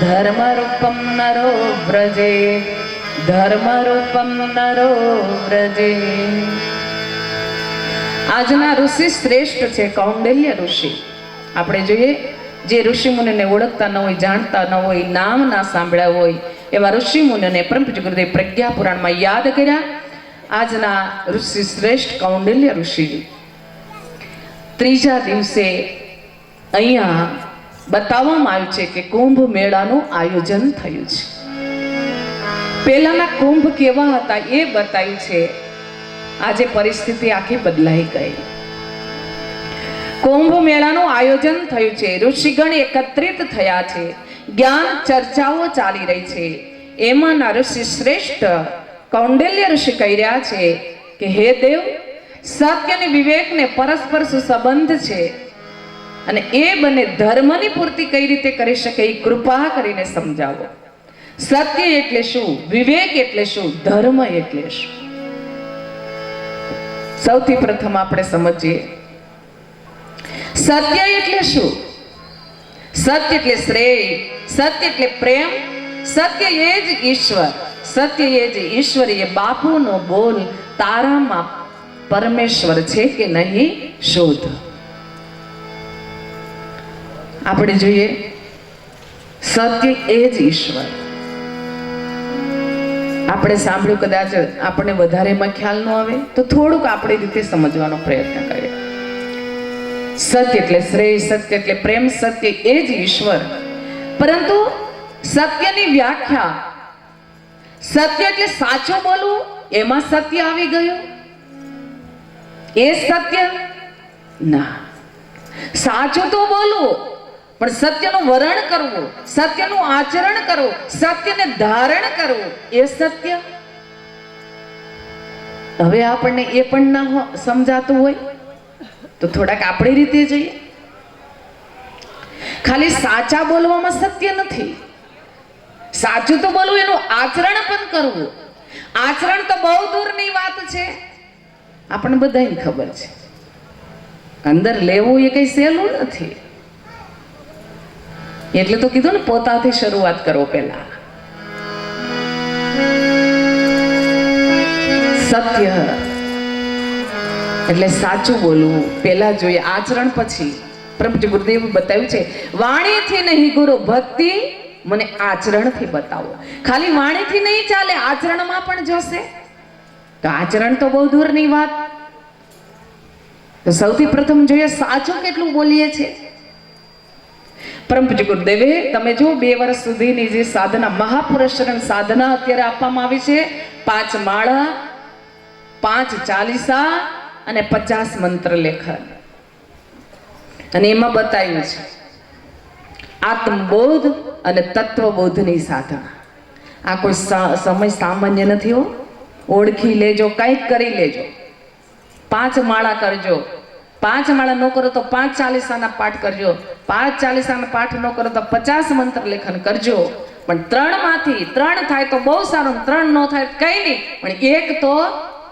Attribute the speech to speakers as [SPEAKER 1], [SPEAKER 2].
[SPEAKER 1] ધર્મરૂપમ નરો વ્રજે ધર્મરૂપમ નરો વ્રજે આજના ઋષિ શ્રેષ્ઠ છે, કૌંડલ્ય ઋષિ. આપણે જોઈએ, જે ઋષિ મુનિને ઓળખતા ન હોય, જાણતા ન હોય, નામ ના સાંભળ્યા હોય, એવા ઋષિ મુનિને પરમ પૂજ્ય ગુરુદેવ પ્રજ્ઞા યાદ કર્યા. આજના ઋષિ શ્રેષ્ઠ કૌંડલ્ય ઋષિ. ત્રીજા દિવસે અહીંયા બતાવવામાં આવ્યું છે કે કુંભ મેળાનું આયોજન થયું છે. પહેલાના કુંભ કેવા હતા એ બતાવ્યું છે. આજે પરિસ્થિતિ આખી બદલાઈ ગઈ. કુંભ મેળાનું આયોજન થયું છે. ઋષિગણ એકત્રિત થયા છે. જ્ઞાન ચર્ચાઓ ચાલી રહી છે. એમાંના ઋષિ શ્રેષ્ઠ કૌંડલ્ય ઋષિ કહી રહ્યા છે કે, હે દેવ સત્ય અને વિવેકને પરસ્પર સુસંબંધ છે. અને એ બંને ધર્મની પૂર્તિ કઈ રીતે કરી શકે એ કૃપા કરીને સમજાવો. સત્ય એટલે શું? વિવેક એટલે શું? ધર્મ એટલે શું? સૌથી પ્રથમ આપણે સમજીએ. સત્ય એટલે શું? સત્ય એટલે શ્રેય, સત્ય એટલે પ્રેમ, સત્ય એ જ ઈશ્વર, સત્ય એ જ ઈશ્વર એ બાપુનો બોલ તારામાં પરમેશ્વર છે કે નહીં? શોધ. આપણે જોઈએ સત્ય એ જ ઈશ્વર. આપણે સાંભળ્યું કદાચ આપણને વધારેમાં ખ્યાલ ન આવે, તો થોડુંક આપણી રીતે સમજવાનો પ્રયત્ન કરીએ. સત્ય એટલે શ્રેય, સત્ય એટલે પ્રેમ, સત્ય એ જ ઈશ્વર. પરંતુ સત્યની વ્યાખ્યા, સત્ય એટલે સાચું બોલવું, એમાં સત્ય આવી ગયું? એ સત્ય? ના. સાચું તો બોલવું પણ સત્યનું વરણ કરવું, સત્યનું આચરણ કરવું, સત્યને ધારણ કરવું એ સત્ય. હવે આપણને એ પણ ના સમજાતું હોય, તો થોડાક આપણી રીતે જઈએ. ખાલી સાચા બોલવામાં સત્ય નથી. સાચું તો બોલવું, એનું આચરણ પણ કરવું. આચરણ તો બહુ દૂરની વાત છે. આપણને બધાને ખબર છે. અંદર લેવું એ કઈ સહેલું નથી. એટલે તો કીધું ને, પોતાથી શરૂઆત કરો પહેલા. સત્ય. એટલે સાચું બોલવું. પહેલા જોઈએ, આચરણ પછી. પ્રભુ ગુરુદેવ બતાવ્યું છે, વાણીથી નહીં ગુરુ, ભક્તિ મને આચરણથી બતાવો. ખાલી વાણીથી નહીં ચાલે, આચરણમાં પણ જોશે. તો આચરણ તો બહુ દૂરની વાત. તો સૌથી પ્રથમ જોઈએ, સાચું કેટલું બોલીએ છે પરમ પૂજ્ય ગુરુદેવે, તમે જો બે વર્ષ સુધીની જે સાધના મહાપુરુષરણ સાધના અત્યારે આપવામાં આવી છે, પાંચ માળા, પાંચ ચાલીસા અને પચાસ મંત્ર લેખન. અને એમાં બતાવ્યું છે, આત્મબોધ અને તત્વબોધની સાધના. આ કોઈ સમય સામાન્ય નથી હો. ઓળખી લેજો, કંઈક કરી લેજો. પાંચ માળા કરજો. પાંચ માળા ન કરો તો પાંચ ચાલીસાના પાઠ કરજો. પાંચ ચાલીસાના પાઠ ન કરો તો પચાસ મંત્ર લેખન કરજો. પણ ત્રણમાંથી ત્રણ થાય તો બહુ સારું, ત્રણ ન થાય કઈ નહીં. પણ એક તો